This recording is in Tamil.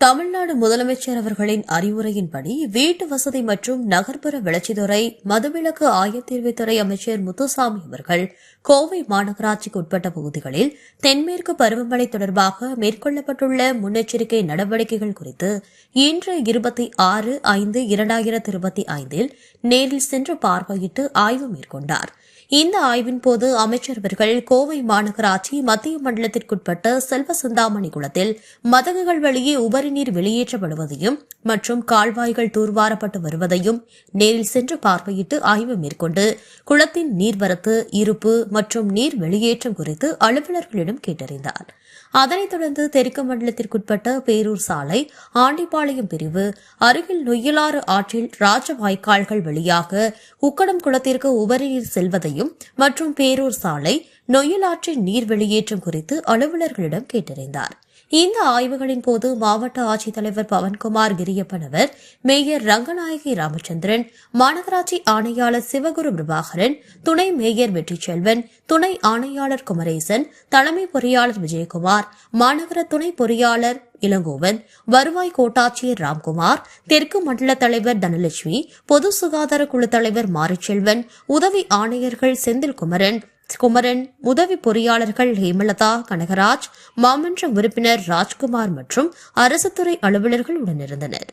தமிழ்நாடு முதலமைச்சர் அவர்களின் அறிவுரையின்படி வீட்டு வசதி மற்றும் நகர்ப்புற வளர்ச்சித்துறை மதுவிலக்கு ஆயத்தீர்வைத்துறை அமைச்சர் முத்துசாமி அவர்கள் கோவை மாநகராட்சிக்கு உட்பட்ட பகுதிகளில் தென்மேற்கு பருவமழை தொடர்பாக மேற்கொள்ளப்பட்டுள்ள முன்னெச்சரிக்கை நடவடிக்கைகள் குறித்து இன்று இருபத்தி ஆறு ஐந்து இரண்டாயிரத்து இருபத்தி ஐந்தில் நேரில் சென்று பார்வையிட்டு ஆய்வு மேற்கொண்டார். இந்த ஆய்வின் போது அமைச்சர் அவர்கள் கோவை மாநகராட்சி மத்திய மண்டலத்திற்குட்பட்ட செல்வ சிந்தாமணி குளத்தில் மதகுகள் வழியே உபரிநீர் வெளியேற்றப்படுவதையும் மற்றும் கால்வாய்கள் தூர்வாரப்பட்டு வருவதையும் நேரில் சென்று பார்வையிட்டு ஆய்வு மேற்கொண்டு குளத்தின் நீர்வரத்து இருப்பு மற்றும் நீர் வெளியேற்றம் குறித்து அலுவலர்களிடம் கேட்டறிந்தார். அதனைத் தொடர்ந்து தெற்கு மண்டலத்திற்குட்பட்ட பேரூர் சாலை ஆண்டிபாளையம் பிரிவு அருகில் நொய்யலாறு ஆற்றில் ராஜ வாய்க்கால்கள் வழியாக உக்கடம் குளத்திற்கு உபரிநீர் செல்வதையும் சாலையும் மற்றும் பேரூர் சாலை நொயிலாற்றை நீர் வெளியேற்றம் குறித்து அலுவலர்களிடம் கேட்டறிந்தார். இந்த ஆய்வுகளின் போது மாவட்ட ஆட்சித்தலைவர் பவன்குமார் கிரியப்பனவர் மேயர் ரங்கநாயகி ராமச்சந்திரன் மாநகராட்சி ஆணையாளர் சிவகுரு பிரபாகரன் துணை மேயர் வெற்றிச்செல்வன் துணை ஆணையாளர் குமரேசன் தலைமை பொறியாளர் விஜயகுமார் மாநகர துணை பொறியாளர் இளங்கோவன் வருவாய் கோட்டாட்சியர் ராம்குமார் தெற்கு மண்டல தலைவர் தனலட்சுமி பொது சுகாதார குழு தலைவர் மாரிச்செல்வன் உதவி ஆணையர்கள் செந்தில் குமரன் உதவி பொறியாளர்கள் ஹேமலதா கனகராஜ் மாமன்ற உறுப்பினர் ராஜ்குமார் மற்றும் அரசு துறை அலுவலர்கள் உடனிருந்தனர்